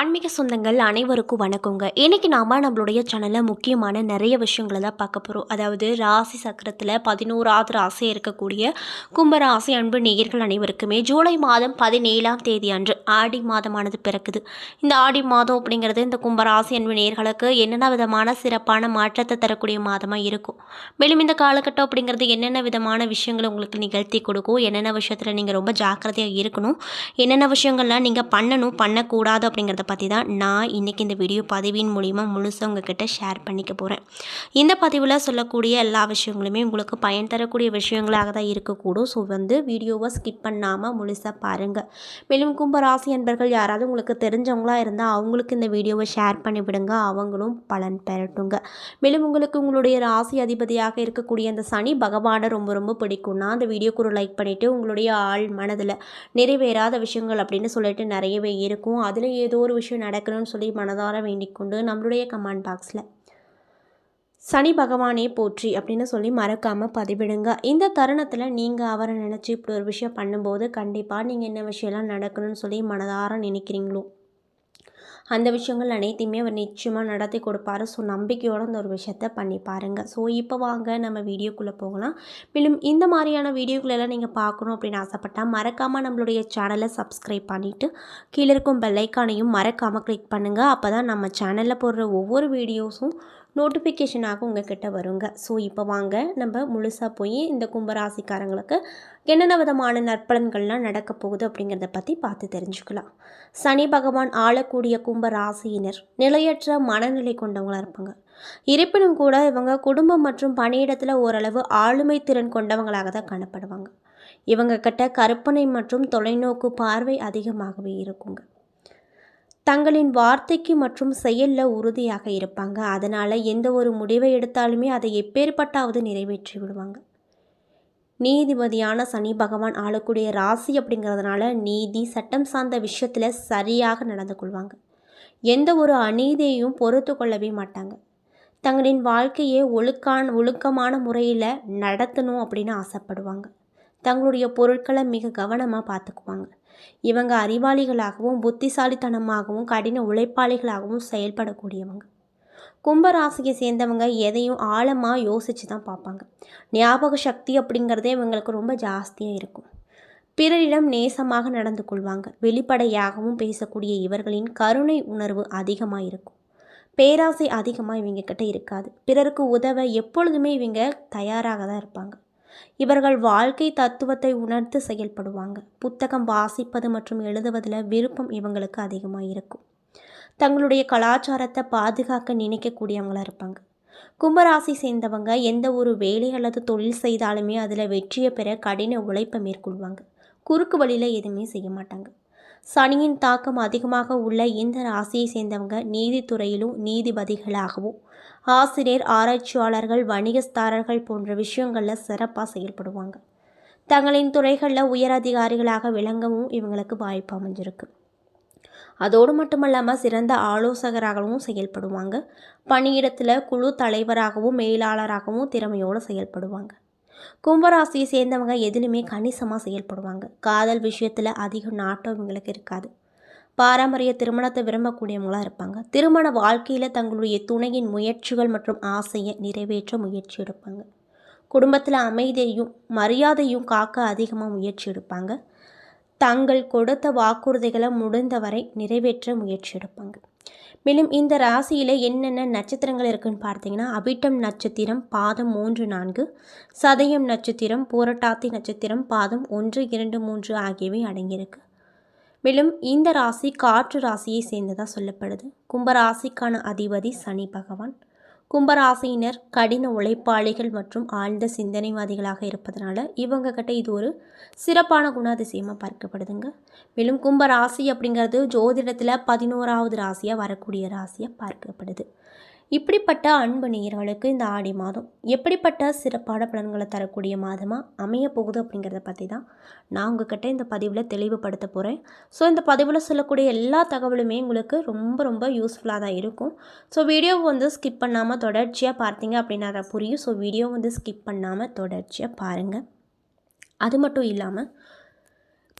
ஆன்மீக சொந்தங்கள் அனைவருக்கும் வணக்கங்க. இன்றைக்கி நாம் நம்மளுடைய சேனலில் முக்கியமான நிறைய விஷயங்களை தான் பார்க்க போகிறோம் அதாவது ராசி சக்கரத்தில் பதினோராவது ராசி இருக்கக்கூடிய கும்பராசி அன்பு நேயர்கள் அனைவருக்குமே ஜூலை மாதம் பதினேழாம் தேதி அன்று ஆடி மாதமானது பிறக்குது. இந்த ஆடி மாதம் அப்படிங்கிறது இந்த கும்பராசி அன்பு நேயர்களுக்கு என்னென்ன விதமான சிறப்பான மாற்றத்தை தரக்கூடிய மாதமாக இருக்கும். மேலும் இந்த காலகட்டம் அப்படிங்கிறது என்னென்ன விதமான விஷயங்களை உங்களுக்கு நிகழ்த்தி கொடுக்கும் என்னென்ன விஷயத்தில் நீங்கள் ரொம்ப ஜாக்கிரதையாக இருக்கணும் என்னென்ன விஷயங்கள்லாம் நீங்கள் பண்ணணும் பண்ணக்கூடாது அப்படிங்கிறத பற்றி தான் நான் இன்றைக்கி இந்த வீடியோ பதிவின் மூலிமா முழுசாக உங்ககிட்ட ஷேர் பண்ணிக்க போகிறேன் இந்த பதிவில் சொல்லக்கூடிய எல்லா விஷயங்களுமே உங்களுக்கு பயன் தரக்கூடிய விஷயங்களாக தான் இருக்கக்கூடும். ஸோ வந்து வீடியோவை ஸ்கிப் பண்ணாமல் முழுசாக பாருங்கள் மேலும் கும்பராசி அன்பர்கள் யாராவது உங்களுக்கு தெரிஞ்சவங்களாக இருந்தால் அவங்களுக்கு இந்த வீடியோவை ஷேர் பண்ணி விடுங்க. அவங்களும் பலன் பெறட்டுங்க. மேலும் உங்களுக்கு உங்களுடைய ராசி அதிபதியாக இருக்கக்கூடிய அந்த சனி பகவானை ரொம்ப ரொம்ப பிடிக்கும்னா அந்த வீடியோக்கு ஒரு லைக் பண்ணிவிட்டு உங்களுடைய ஆள் மனதில் நிறைவேறாத விஷயங்கள் அப்படின்னு சொல்லிட்டு நிறையவே இருக்கும். அதில் ஏதோ ஒரு விஷயம் நடக்கணும்னு சொல்லி மனதார வேண்டிக் கொண்டு நம்மளுடைய கமெண்ட் பாக்ஸில் சனி பகவானே போற்றி அப்படின்னு சொல்லி மறக்காமல் பதிவிடுங்க. இந்த தருணத்தில் நீங்கள் அவரை நினச்சி இப்படி ஒரு விஷயம் பண்ணும்போது கண்டிப்பாக நீங்கள் என்ன விஷயம்லாம் நடக்கணும்னு சொல்லி மனதார நினைக்கிறீங்களோ? அந்த விஷயங்கள் அனைத்தையுமே அவர் நிச்சயமாக நடத்தி கொடுப்பாரு. ஸோ நம்பிக்கையோடு அந்த ஒரு விஷயத்த பண்ணி பாருங்கள் ஸோ இப்போ வாங்க நம்ம வீடியோக்குள்ளே போகலாம். மேலும் இந்த மாதிரியான வீடியோக்களெல்லாம் நீங்கள் பார்க்கணும் அப்படின்னு ஆசைப்பட்டால் மறக்காமல் நம்மளுடைய சேனலை சப்ஸ்கிரைப் பண்ணிவிட்டு கீழே இருக்கும் பெல்லைக்கானையும் மறக்காமல் கிளிக் பண்ணுங்கள் அப்போ தான் நம்ம சேனலில் போடுற ஒவ்வொரு வீடியோஸும் நோட்டிஃபிகேஷனாக உங்ககிட்ட வருங்க. ஸோ இப்போ வாங்க. நம்ம முழுசாக போய் இந்த கும்பராசிக்காரங்களுக்கு என்னென்ன விதமான நற்பலன்கள்லாம் நடக்க போகுது அப்படிங்கிறத பற்றி பார்த்து தெரிஞ்சுக்கலாம். சனி பகவான் ஆளக்கூடிய கும்ப ராசியினர் நிலையற்ற மனநிலை கொண்டவங்களாக இருப்பாங்க. இருப்பினும் கூட இவங்க குடும்பம் மற்றும் பணியிடத்தில் ஓரளவு ஆளுமை திறன் கொண்டவங்களாக தான் காணப்படுவாங்க. இவங்க கிட்ட கற்பனை மற்றும் தொலைநோக்கு பார்வை அதிகமாகவே இருக்குங்க. தங்களின் வார்த்தைக்கு மற்றும் செயலில் உறுதியாக இருப்பாங்க. அதனால் எந்த ஒரு முடிவை எடுத்தாலுமே அதை எப்பேற்பட்டாவது நிறைவேற்றி விடுவாங்க. நீதிபதியான சனி பகவான் ஆளக்கூடிய ராசி அப்படிங்கிறதுனால நீதி சட்டம் சார்ந்த விஷயத்தில் சரியாக நடந்து கொள்வாங்க. எந்த ஒரு அநீதியையும் பொறுத்து கொள்ளவே மாட்டாங்க. தங்களின் வாழ்க்கையை ஒழுக்கான ஒழுக்கமான முறையில் நடத்தணும் அப்படின்னு ஆசைப்படுவாங்க. தங்களுடைய பொருட்களை மிக கவனமாக பார்த்துக்குவாங்க. இவங்க அறிவாளிகளாகவும் புத்திசாலித்தனமாகவும் கடின உழைப்பாளிகளாகவும் செயல்படக்கூடியவங்க. கும்பராசியை சேர்ந்தவங்க எதையும் ஆழமாக யோசித்து தான் பார்ப்பாங்க. ஞாபக சக்தி அப்படிங்கிறதே இவங்களுக்கு ரொம்ப ஜாஸ்தியாக இருக்கும். பிறரிடம் நேசமாக நடந்து கொள்வாங்க. வெளிப்படையாகவும் பேசக்கூடிய இவர்களின் கருணை உணர்வு அதிகமாக இருக்கும். பேராசை அதிகமாக இவங்க கிட்ட இருக்காது. பிறருக்கு உதவ எப்பொழுதுமே இவங்க தயாராக தான் இருப்பாங்க. இவர்கள் வாழ்க்கை தத்துவத்தை உணர்ந்து செயல்படுவாங்க. புத்தகம் வாசிப்பது மற்றும் எழுதுவதில் விருப்பம் இவங்களுக்கு அதிகமாக இருக்கும். தங்களுடைய கலாச்சாரத்தை பாதுகாக்க நினைக்கக்கூடியவங்களாக இருப்பாங்க. கும்பராசி சேர்ந்தவங்க எந்த ஒரு வேலை அல்லது தொழில் செய்தாலுமே அதில் வெற்றியை பெற கடின உழைப்பை மேற்கொள்வாங்க. குறுக்கு வழியில் எதுவுமே செய்ய மாட்டாங்க. சனியின் தாக்கம் அதிகமாக உள்ள இந்த ராசியை சேர்ந்தவங்க நீதித்துறையிலும் நீதிபதிகளாகவும் ஆசிரியர் ஆராய்ச்சியாளர்கள் வணிகஸ்தாரர்கள் போன்ற விஷயங்களில் சிறப்பாக செயல்படுவாங்க. தங்களின் துறைகளில் உயர் அதிகாரிகளாக விளங்கவும் இவங்களுக்கு வாய்ப்பு அமைஞ்சிருக்கு. அதோடு மட்டுமல்லாமல் சிறந்த ஆலோசகராகவும் செயல்படுவாங்க. பணியிடத்தில் குழு தலைவராகவும் மேலாளராகவும் திறமையோடு செயல்படுவாங்க. கும்பராசியை சேர்ந்தவங்க எதிலுமே கணிசமாக செயல்படுவாங்க. காதல் விஷயத்தில் அதிக நாட்டம் இவங்களுக்கு இருக்காது. பாரம்பரிய திருமணத்தை விரும்பக்கூடியவங்களாக இருப்பாங்க. திருமண வாழ்க்கையில் தங்களுடைய துணையின் முயற்சிகள் மற்றும் ஆசையை நிறைவேற்ற முயற்சி எடுப்பாங்க. குடும்பத்தில் அமைதியையும் மரியாதையும் காக்க அதிகமாக முயற்சி எடுப்பாங்க. தங்கள் கொடுத்த வாக்குறுதிகளை முடிந்தவரை நிறைவேற்ற முயற்சி எடுப்பாங்க. மேலும் இந்த ராசியில் என்னென்ன நட்சத்திரங்கள் இருக்குன்னு பார்த்தீங்கன்னா அபிட்டம் நட்சத்திரம் பாதம் மூன்று நான்கு சதயம் நட்சத்திரம் பூரட்டாத்தி நட்சத்திரம் பாதம் ஒன்று இரண்டு மூன்று ஆகியவை அடங்கியிருக்கு. மேலும் இந்த ராசி காற்று ராசியை சேர்ந்ததாக சொல்லப்படுது. கும்பராசிக்கான அதிபதி சனி பகவான். கும்பராசியினர் கடின உழைப்பாளிகள் மற்றும் ஆழ்ந்த சிந்தனைவாதிகளாக இருப்பதனால இவங்க கிட்ட இது ஒரு சிறப்பான குணாதிசயமாக பார்க்கப்படுதுங்க. மேலும் கும்பராசி அப்படிங்கிறது ஜோதிடத்தில் பதினோராவது ராசியாக வரக்கூடிய ராசியாக பார்க்கப்படுது. இப்படிப்பட்ட அன்பு நேயர்களுக்கு இந்த ஆடி மாதம் எப்படிப்பட்ட சிறப்பான பலன்களை தரக்கூடிய மாதமாக அமைய போகுது அப்படிங்கிறத பற்றி தான் நான் உங்ககிட்ட இந்த பதிவில் தெளிவுபடுத்த போகிறேன் ஸோ இந்த பதிவில் சொல்லக்கூடிய எல்லா தகவலுமே உங்களுக்கு ரொம்ப ரொம்ப யூஸ்ஃபுல்லாக தான் இருக்கும். ஸோ வீடியோவை வந்து ஸ்கிப் பண்ணாமல் தொடர்ச்சியாக பார்த்தீங்க அப்படின்னா அதை புரியும். ஸோ வீடியோ வந்து ஸ்கிப் பண்ணாமல் தொடர்ச்சியாக பாருங்கள் அது மட்டும் இல்லாமல்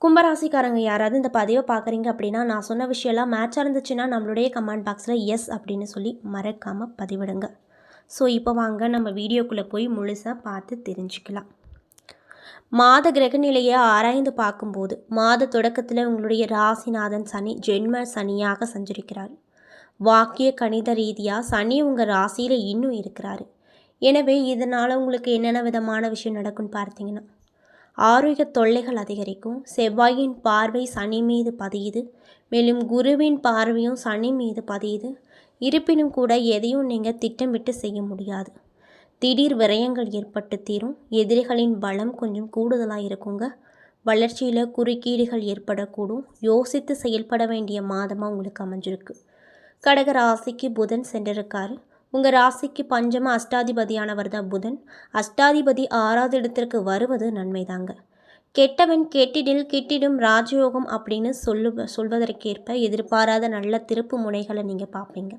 கும்பராசிக்காரங்க யாராவது இந்த பதிவை பார்க்குறீங்க அப்படின்னா நான் சொன்ன விஷயம்லாம் மேட்சாக இருந்துச்சுன்னா நம்மளுடைய கமெண்ட் பாக்ஸில் எஸ் அப்படின்னு சொல்லி மறக்காமல் பதிவிடுங்க. ஸோ இப்போ வாங்க நம்ம வீடியோக்குள்ளே போய் முழுசாக பார்த்து தெரிஞ்சுக்கலாம். மாத கிரக நிலையை ஆராய்ந்து பார்க்கும்போது மாத தொடக்கத்தில் உங்களுடைய ராசிநாதன் சனி ஜென்ம சனியாக சஞ்சரிக்கிறார். வாக்கிய கணித ரீதியாக சனி உங்கள் ராசியில் இன்னும் இருக்கிறாரு. எனவே இதனால் உங்களுக்கு என்னென்ன விதமான விஷயம் நடக்கும்னு பார்த்தீங்கன்னா ஆரோக்கிய தொல்லைகள் அதிகரிக்கும். செவ்வாயின் பார்வை சனி மீது பதியுது. மேலும் குருவின் பார்வையும் சனி மீது பதியுது. இருப்பினும் கூட எதையும் நீங்கள் திட்டமிட்டு செய்ய முடியாது. திடீர் விரயங்கள் ஏற்பட்டு தீரும். எதிரிகளின் பலம் கொஞ்சம் கூடுதலாக இருக்குங்க. வளர்ச்சியில் குறுக்கீடுகள் ஏற்படக்கூடும். யோசித்து செயல்பட வேண்டிய மாதமாக உங்களுக்கு அமைஞ்சிருக்கு. கடகராசிக்கு புதன் சென்றிருக்காரு. உங்கள் ராசிக்கு பஞ்சம அஷ்டாதிபதியானவர் தான் புதன். அஷ்டாதிபதி ஆறாவது இடத்திற்கு வருவது நன்மைதாங்க. கெட்டவன் கெட்டிடில் கிட்டிடும் ராஜயோகம் அப்படின்னு சொல்லு சொல்வதற்கேற்ப எதிர்பாராத நல்ல திருப்பு முனைகளை நீங்கள் பார்ப்பீங்க.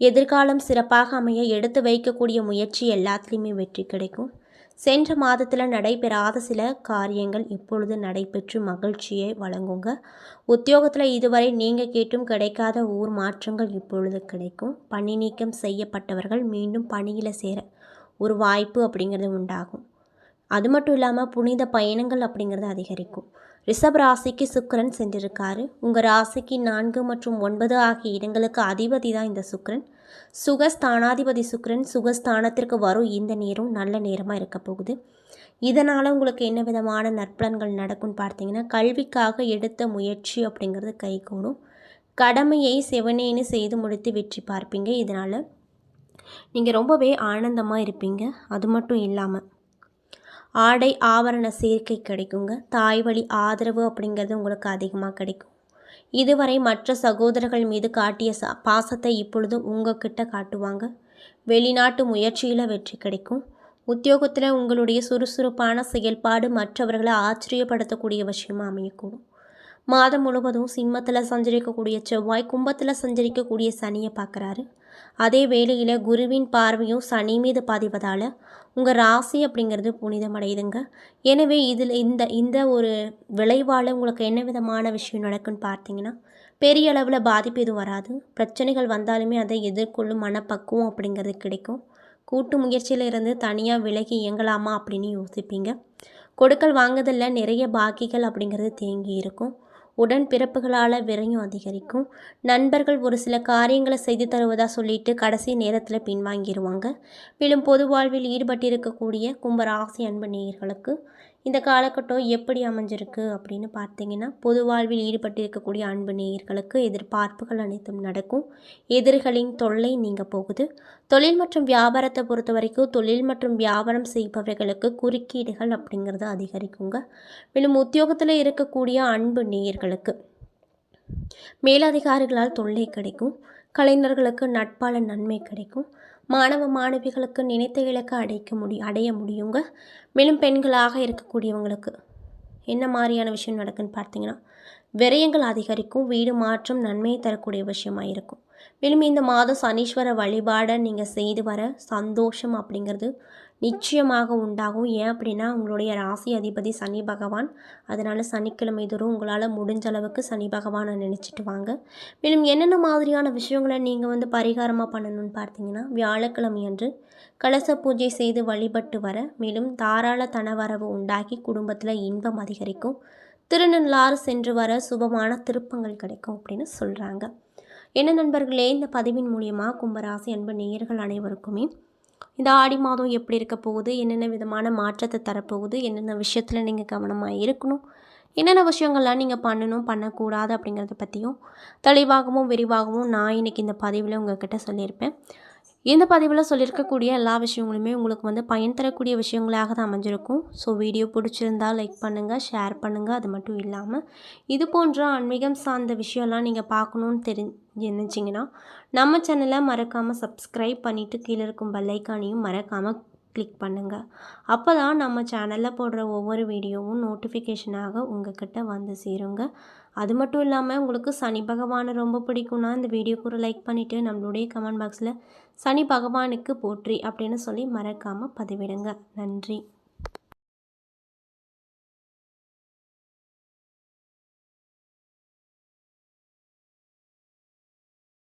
எதிர்காலம் சிறப்பாக அமைய எடுத்து வைக்கக்கூடிய முயற்சி எல்லாத்துலேயுமே வெற்றி கிடைக்கும். சென்ற மாதத்தில் நடைபெறாத சில காரியங்கள் இப்பொழுது நடைபெற்று மகிழ்ச்சியை வழங்குங்க. உத்தியோகத்தில் இதுவரை நீங்கள் கேட்டும் கிடைக்காத ஊர் மாற்றங்கள் இப்பொழுது கிடைக்கும். பணி நீக்கம் செய்யப்பட்டவர்கள் மீண்டும் பணியில் சேர ஒரு வாய்ப்பு அப்படிங்கிறது உண்டாகும். அது மட்டும் இல்லாமல் புனித பயணங்கள் அப்படிங்கிறது அதிகரிக்கும். ரிஷப் ராசிக்கு சுக்கரன் சென்றிருக்காரு. உங்கள் ராசிக்கு நான்கு மற்றும் ஒன்பது ஆகிய இடங்களுக்கு அதிபதி தான் இந்த சுக்கரன். சுகஸ்தானாதிபதி சுக்கரன் சுகஸ்தானத்திற்கு வரும் இந்த நேரம் நல்ல நேரமாக இருக்க போகுது. இதனால் உங்களுக்கு என்ன விதமான நற்பலன்கள் நடக்கும்னு பார்த்தீங்கன்னா கல்விக்காக எடுத்த முயற்சி அப்படிங்கிறது கைகூடும் கடமையை செவனேன்னு செய்து முடித்து வெற்றி பார்ப்பீங்க. இதனால் நீங்கள் ரொம்பவே ஆனந்தமாக இருப்பீங்க. அது மட்டும் இல்லாமல் ஆடை ஆவரண சேர்க்கை கிடைக்குங்க. தாய் வழி ஆதரவு அப்படிங்கிறது உங்களுக்கு அதிகமாக கிடைக்கும். இதுவரை மற்ற சகோதரர்கள் மீது காட்டிய ச பாசத்தை இப்பொழுது உங்ககிட்ட காட்டுவாங்க. வெளிநாட்டு முயற்சியில் வெற்றி கிடைக்கும். உத்தியோகத்தில் உங்களுடைய சுறுசுறுப்பான செயல்பாடு மற்றவர்களை ஆச்சரியப்படுத்தக்கூடிய விஷயமாக அமையக்கூடும். மாதம் முழுவதும் சிம்மத்தில் சஞ்சரிக்கக்கூடிய செவ்வாய் கும்பத்தில் சஞ்சரிக்கக்கூடிய சனியை பார்க்குறாரு. அதே வேளையில் குருவின் பார்வையும் சனி மீது பதிவதால் உங்கள் ராசி அப்படிங்கிறது புனிதமடையுதுங்க. எனவே இதில் இந்த இந்த ஒரு விளைவால் உங்களுக்கு என்ன விதமான விஷயம் நடக்குன்னு பார்த்தீங்கன்னா பெரிய அளவில் பாதிப்பு எதுவும் வராது. பிரச்சனைகள் வந்தாலுமே அதை எதிர்கொள்ளும் மனப்பக்குவம் அப்படிங்கிறது கிடைக்கும். கூட்டு முயற்சியில் இருந்து தனியாக விலகி இயங்கலாமா அப்படின்னு யோசிப்பீங்க. கொடுக்கல் வாங்குதலில் நிறைய பாக்கிகள் அப்படிங்கிறது தேங்கி இருக்கும். உடன் பிறப்புகளால் விரையும் அதிகரிக்கும். நண்பர்கள் ஒரு சில காரியங்களை செய்து தருவதாக சொல்லிட்டு கடைசி நேரத்தில் பின்வாங்கிடுவாங்க மேலும் பொது வாழ்வில் ஈடுபட்டிருக்கக்கூடிய கும்பராசி அன்பு நேயர்களுக்கு இந்த காலகட்டம் எப்படி அமைஞ்சிருக்கு அப்படின்னு பார்த்தீங்கன்னா பொது வாழ்வில் ஈடுபட்டு இருக்கக்கூடிய அன்பு நேயர்களுக்கு எதிர்பார்ப்புகள் அனைத்தும் நடக்கும். எதிர்களின் தொல்லை நீங்க போகுது. தொழில் மற்றும் வியாபாரத்தை பொறுத்த வரைக்கும் தொழில் மற்றும் வியாபாரம் செய்பவர்களுக்கு குறுக்கீடுகள் அப்படிங்கிறது அதிகரிக்குங்க. மேலும் உத்தியோகத்தில் இருக்கக்கூடிய அன்பு நேயர்களுக்கு மேலதிகாரிகளால் தொல்லை கிடைக்கும். கலைஞர்களுக்கு நட்பால நன்மை கிடைக்கும். மாணவ மாணவிகளுக்கு நினைத்த இலக்கை அடைக்க முடியும் அடைய முடியுங்க. மேலும் பெண்களாக இருக்கக்கூடியவங்களுக்கு என்ன மாதிரியான விஷயம் நடக்குன்னு பார்த்தீங்கன்னா விரயங்கள் அதிகரிக்கும் வீடு மாற்றம் நன்மையை தரக்கூடிய விஷயமாக இருக்கும். மேலும் இந்த மாதம் சனீஸ்வர வழிபாடை நீங்கள் செய்து வர சந்தோஷம் அப்படிங்கிறது நிச்சயமாக உண்டாகும். ஏன் அப்படின்னா உங்களுடைய ராசி அதிபதி சனி பகவான். அதனால் சனிக்கிழமை தோறும் உங்களால் முடிஞ்ச அளவுக்கு சனி பகவானை நினச்சிட்டு வாங்க. மேலும் என்னென்ன மாதிரியான விஷயங்களை நீங்கள் வந்து பரிகாரமாக பண்ணணும்னு பார்த்தீங்கன்னா வியாழக்கிழமை அன்று கலச பூஜை செய்து வழிபட்டு வர மேலும் தாராள தனவரவு உண்டாகி குடும்பத்தில் இன்பம் அதிகரிக்கும். திருநள்ளாறு சென்று வர சுபமான திருப்பங்கள் கிடைக்கும் அப்படின்னு சொல்கிறாங்க என்ன நண்பர்களே இந்த பதிவின் மூலியமாக கும்பராசி அன்பு நேயர்கள் அனைவருக்குமே இந்த ஆடி மாதம் எப்படி இருக்க போகுது? என்னென்ன விதமான மாற்றத்தை தரப்போகுது? என்னென்ன விஷயத்தில் நீங்கள் கவனமாக இருக்கணும்? என்னென்ன விஷயங்கள்லாம் நீங்கள் பண்ணணும் பண்ணக்கூடாது அப்படிங்கிறத பற்றியும் தெளிவாகவும் விரிவாகவும் நான் இன்றைக்கி இந்த பதிவில் உங்கள்கிட்ட சொல்லியிருப்பேன். இந்த பதிவில் சொல்லியிருக்கக்கூடிய எல்லா விஷயங்களுமே உங்களுக்கு வந்து பயன் தரக்கூடிய விஷயங்களாக தான் அமைஞ்சிருக்கும். ஸோ வீடியோ பிடிச்சிருந்தா லைக் பண்ணுங்கள் ஷேர் பண்ணுங்கள் அது மட்டும் இல்லாமல் இது போன்ற ஆன்மீகம் சார்ந்த விஷயம்லாம் நீங்கள் பார்க்கணுன்னு தெரிஞ்சு நினச்சிங்கன்னா நம்ம சேனலை மறக்காமல் சப்ஸ்கிரைப் பண்ணிவிட்டு கீழே இருக்கும் பெல்லைக்கானையும் மறக்காமல் கிளிக் பண்ணுங்கள் அப்போ தான் நம்ம சேனலில் போடுற ஒவ்வொரு வீடியோவும் நோட்டிஃபிகேஷனாக உங்கள் கிட்டே வந்து சேருங்க. அது மட்டும் இல்லாமல் உங்களுக்கு சனி பகவானை ரொம்ப பிடிக்கும்னா இந்த வீடியோக்கு ஒரு லைக் பண்ணிவிட்டு நம்மளுடைய கமெண்ட் பாக்ஸில் சனி பகவானுக்கு போற்றி அப்படின்னு சொல்லி மறக்காமல் பதிவிடுங்க. நன்றி.